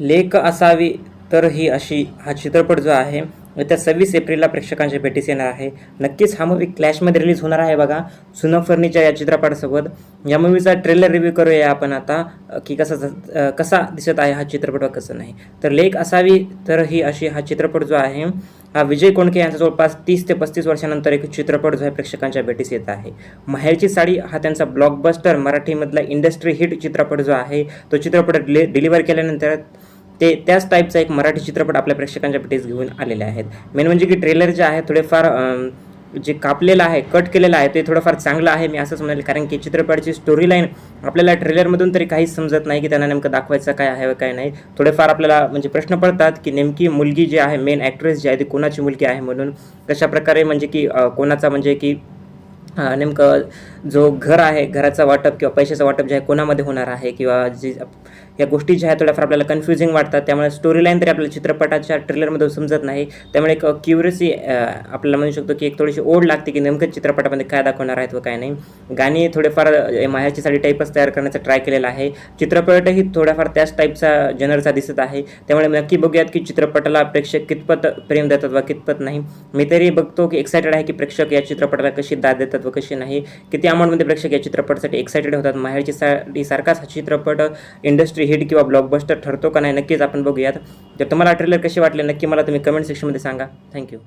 लेख असावी तर ही अशी हा चित्रपट जो आहे येत्या सव्वीस एप्रिलला प्रेक्षकांच्या भेटीस येणार आहे. नक्कीच हा मूवी क्लॅशमध्ये रिलीज होणार आहे बघा सुनम फर्नीच्या या चित्रपटासोबत. या मूवीचा ट्रेलर रिव्ह्यू करूया आपण आता की कसा ज- कसा दिसत आहे हा चित्रपट व कसं नाही. तर लेख असावी तर ही अशी हा चित्रपट जो आहे हा विजय कोणके यांचा जवळपास तीस ते पस्तीस वर्षानंतर एक चित्रपट जो आहे प्रेक्षकांच्या भेटीस येत आहे. माहेरची साडी हा त्यांचा ब्लॉकबस्टर मराठीमधला इंडस्ट्री हिट चित्रपट जो आहे तो चित्रपट डिलिव्हर केल्यानंतर ते त्याच टाईपचा एक मराठी चित्रपट आपल्या प्रेक्षकांच्या पेटीस घेऊन आलेले आहेत. मेन म्हणजे की ट्रेलर जे आहे थोडेफार जे कापलेलं आहे कट केलेलं आहे ते थोडंफार चांगलं आहे मी असंच म्हणाले. कारण की चित्रपटाची स्टोरी लाईन आपल्याला ट्रेलरमधून तरी काहीच समजत नाही की त्यांना नेमकं दाखवायचं काय आहे व काय नाही. थोडेफार आपल्याला म्हणजे प्रश्न पडतात की नेमकी मुलगी जी आहे मेन ॲक्ट्रेस जी आहे ती कोणाची मुलगी आहे म्हणून. कशा प्रकारे म्हणजे की कोणाचा म्हणजे की नेमकं जो घर आहे घराचा वाटप किंवा पैशाचं वाटप जे आहे कोणामध्ये होणार आहे? किंवा जी या गोष्टी ज्या आहेत थोड्याफार आपल्याला कन्फ्युजिंग वाटतात. त्यामुळे स्टोरी लाईन तरी आपल्याला चित्रपटाच्या ट्रेलरमध्ये समजत नाही. त्यामुळे एक क्युरियसी आपल्याला म्हणू शकतो की एक थोडीशी ओढ लागते की नेमकं चित्रपटामध्ये काय दाखवणार आहेत व काय नाही. गाणी थोडेफार मायाचीसाठी मायाची साडी टाईपच तयार करण्याचा ट्राय केलेला आहे. चित्रपटही थोड्याफार त्याच टाईपचा जनरचा दिसत आहे. त्यामुळे नक्की बघूयात की चित्रपटाला प्रेक्षक कितपत प्रेम देतात वा कितपत नाही. मी तरी बघतो की एक्सायटेड आहे की प्रेक्षक या चित्रपटाला कशी दाद देतात. व कशी नाही किती अमाऊंटमध्ये प्रेक्षक या चित्रपटासाठी एक्सायटेड होतात माहेरची साठी सारखाच हा चित्रपट इंडस्ट्री हिट किंवा ब्लॉकबस्टर ठरतो का नाही नक्कीच आपण बघूयात. जर तुम्हाला ट्रेलर कसे वाटले नक्की मला तुम्ही कमेंट सेक्शनमध्ये सांगा. थँक्यू